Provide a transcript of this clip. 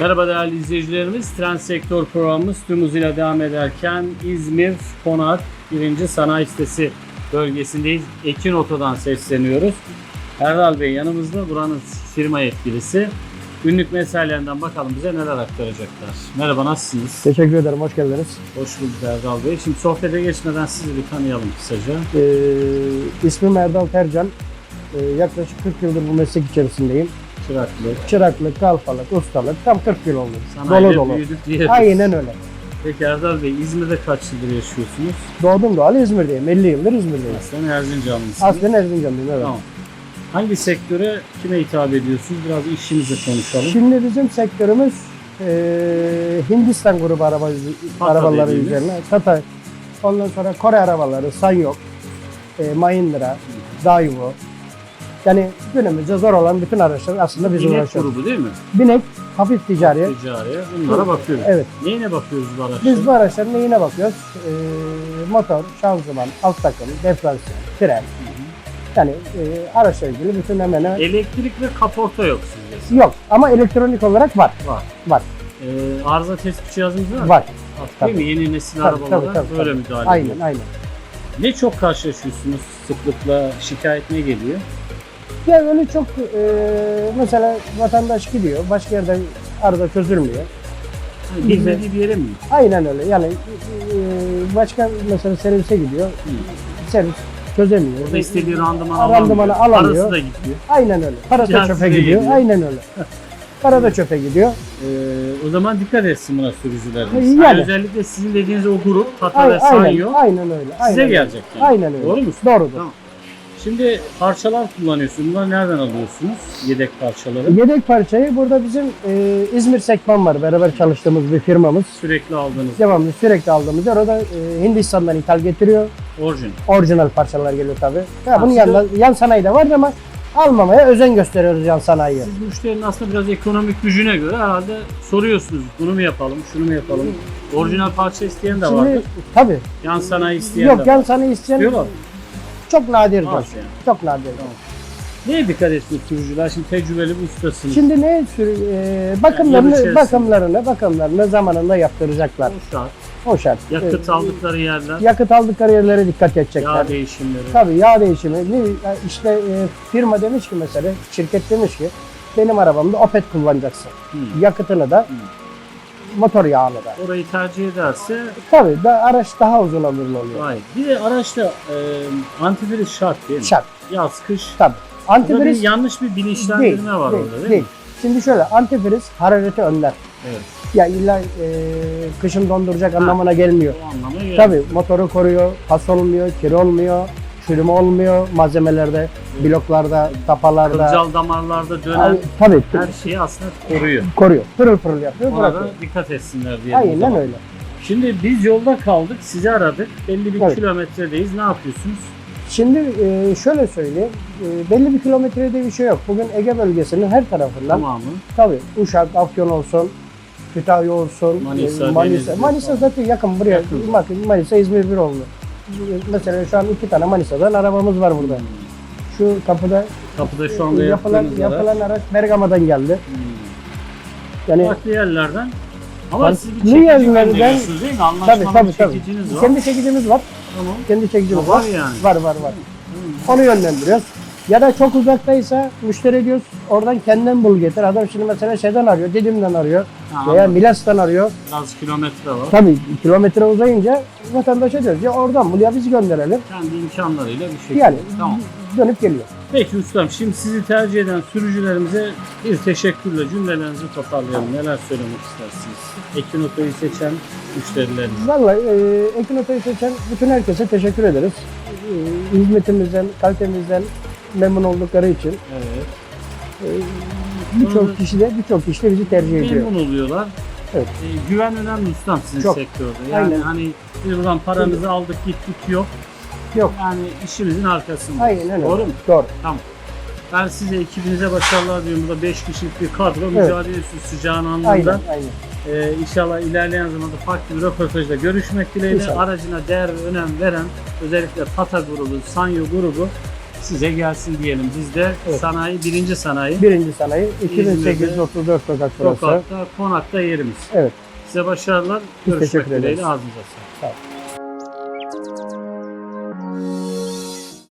Merhaba değerli izleyicilerimiz. Trend Sektör programımız tüm hızıyla devam ederken İzmir Konak 1. Sanayi Sitesi bölgesindeyiz. Ekin Oto'dan sesleniyoruz. Erdal Bey yanımızda buranın firma yetkilisi. Günlük mesailerinden bakalım bize neler aktaracaklar. Merhaba nasılsınız? Teşekkür ederim, hoş geldiniz. Hoş bulduk Erdal Bey. Şimdi sohbete geçmeden sizi bir tanıyalım kısaca. Ee, ismim Erdal Tercan. Ee, yaklaşık 40 yıldır bu meslek içerisindeyim. Çıraklık, Çıraklık, kalfalık, ustalık tam 40 yıl oldu. Dolu sanayide dolu. büyüdük diye. Aynen öyle. Peki Erdal Bey İzmir'de kaç yıldır yaşıyorsunuz? Doğdum doğalı İzmir'deyim. 50 yıldır İzmir'deyim. Aslen Erzincanlısınız. Aslen Erzincanlıyım evet. Tamam. Hangi sektöre kime hitap ediyorsunuz? Biraz işinizi konuşalım. Şimdi bizim sektörümüz ee, Hindistan grubu araba, Tata arabaları dediğimiz. üzerine. Tata. Ondan sonra Kore arabaları, Sanyok, e, Mahindra, Daewoo. Yani günümüzde zor olan bütün araçlar aslında biz İnek uğraşıyoruz. grubu değil mi? Binek, hafif ticari. Ticariye. Bunlara bakıyoruz. Evet. Neyine bakıyoruz bu araçlara? Biz bu araçların neyine bakıyoruz? Ee, motor, şanzıman, alt takım, diferansiyel, fren. Yani e, araçla ilgili bütün hemen hemen Elektrik ve kaporta yok sizde. yok ama elektronik olarak var. Var. Var. Ee, arıza tespit cihazımız var. mı? Var. Artık değil mi? Yeni nesil Tabii, arabalara tabii, tabii, böyle tabii. müdahale Aynen, ediyor. aynen. Ne çok karşılaşıyorsunuz sıklıkla? Şikayet ne geliyor? Ya öyle çok e, mesela vatandaş gidiyor, başka yerde arada çözülmüyor. Bilmediği bir yere mi? Aynen öyle. Yani e, başka mesela servise gidiyor, servis çözemiyor. Orada istediği randımanı Randımanı alamıyor. alamıyor. Parası da gidiyor. Aynen öyle. Para da çöpe gidiyor. gidiyor. Aynen öyle. Para da çöpe gidiyor. Ee, o zaman dikkat etsin buna sürücülerimiz. Yani. Yani özellikle sizin dediğiniz o grup Ay- ve aynen, Sanyo aynen öyle. size aynen öyle. gelecek yani. Aynen öyle. Doğru mu? Doğrudur. Tamam. Şimdi parçalar kullanıyorsunuz. Bunları nereden alıyorsunuz? Yedek parçaları. Yedek parçayı burada bizim e, İzmir Sekman var. Beraber çalıştığımız bir firmamız. Sürekli aldığınız Devamlı sürekli aldığımız yer. Orada e, Hindistan'dan ithal getiriyor. orijin. Orijinal parçalar geliyor tabii. Ya bunun yanında yan sanayi de var ama almamaya özen gösteriyoruz yan sanayiye. Siz müşterinin aslında biraz ekonomik gücüne göre herhalde soruyorsunuz. Bunu mu yapalım, şunu mu yapalım? Orijinal parça isteyen de Şimdi vardır. tabii. Yan sanayi isteyen Yok de yan var. sanayi isteyen Diyorlar. Çok nadir. Az yani. Çok nadir. Tamam. Neye dikkat etsin sürücüler? Şimdi tecrübeli bir ustasınız. Şimdi ne sürü- e, Yani bakımlarını içerisinde. bakımlarını bakımlarını zamanında yaptıracaklar. o şart. O şart. Yakıt E, aldıkları yerler, yakıt aldıkları yerlere dikkat edecekler. yağ değişimleri. Tabii yağ değişimi. İşte e, firma demiş ki mesela, şirket demiş ki benim arabamda Opet kullanacaksın. Hı. Yakıtını da, motor yağını da. Orayı tercih ederse Tabii da araç daha uzun ömürlü oluyor. gayet. Bir de araçta e, antifriz şart değil mi? Şart. Yaz, kış. Tabii. Burada bir Antifriz yanlış bir bilinçlendirme değil, var değil, orada değil, mi? Şimdi şöyle antifriz harareti önler. Evet. Ya illa e, kışın donduracak anlamına gelmiyor. O anlama geliyor. Tabii motoru koruyor, pas olmuyor, kir olmuyor, çürüme olmuyor malzemelerde, bloklarda, tapalarda. Kılcal damarlarda dönen Ay, tabii her şeyi aslında koruyor. koruyor. Pırıl pırıl yapıyor, Ona da dikkat etsinler diye. Aynen öyle. Şimdi biz yolda kaldık, sizi aradık. Belli bir Evet. kilometredeyiz. Ne yapıyorsunuz? Şimdi e, şöyle söyleyeyim, e, belli bir kilometrede bir şey yok. Bugün Ege bölgesinin her tarafından, Tamamı. tabii Uşak, Afyon olsun, Kütahya olsun, Manisa, e, Manisa, Manisa zaten yakın buraya. Yakın. Manisa, İzmir bir oldu. Mesela şu an iki tane Manisa'dan arabamız var burada. Şu kapıda Kapıda şu anda yapılan, yaptığınız yapılan araç Bergama'dan geldi. Hmm. Yani Farklı yerlerden. Ama Farklı siz bir çekici yerlerden- gönderiyorsunuz değil mi? tabii Anlaşmalı tabii tabii. çekiciniz var. Kendi çekicimiz var. Tamam. Kendi çekicimiz var var. yani. Var var var. Onu yönlendiriyoruz. Ya da çok uzaktaysa müşteri diyoruz oradan kendin bul getir. Adam şimdi mesela şeyden arıyor, Didim'den arıyor Ha, veya. Milas'tan arıyor. Biraz kilometre var. Tabii kilometre uzayınca vatandaşa diyoruz ya oradan bul ya biz gönderelim. Kendi imkanlarıyla bir şekilde. Yani Tamam. dönüp geliyor. Peki ustam şimdi sizi tercih eden sürücülerimize bir teşekkürle cümlelerinizi toparlayalım. Neler söylemek istersiniz? Ekin Oto'yu seçen müşterileriniz. Vallahi e, Ekin Oto'yu seçen bütün herkese teşekkür ederiz. E, hizmetimizden, kalitemizden memnun oldukları için Evet. e, birçok kişi de birçok kişi de bizi tercih ediyor. Memnun oluyorlar. Evet. Ee, güven önemli ustam sizin Çok. sektörde. Yani Aynen. hani biz buradan paramızı aldık gittik yok. Yok. Yani işimizin arkasında. Aynen öyle. Doğru mu? Doğru. Ben size ekibinize başarılar diyorum. Burada 5 kişilik bir kadro mücadele ediyorsunuz sıcağın anında. Aynen. Aynen. Ee, inşallah ilerleyen zamanda farklı bir röportajda görüşmek dileğiyle İnşallah. aracına değer ve önem veren özellikle Tata grubu, Sanyo grubu size gelsin diyelim. Biz de Evet. sanayi, birinci sanayi Birinci sanayi 2834 sokak burası. sokakta, konakta yerimiz. Evet. Size başarılar. Görüşmek teşekkür ederiz. dileğiyle ağzınıza sağlık. Sağ olun.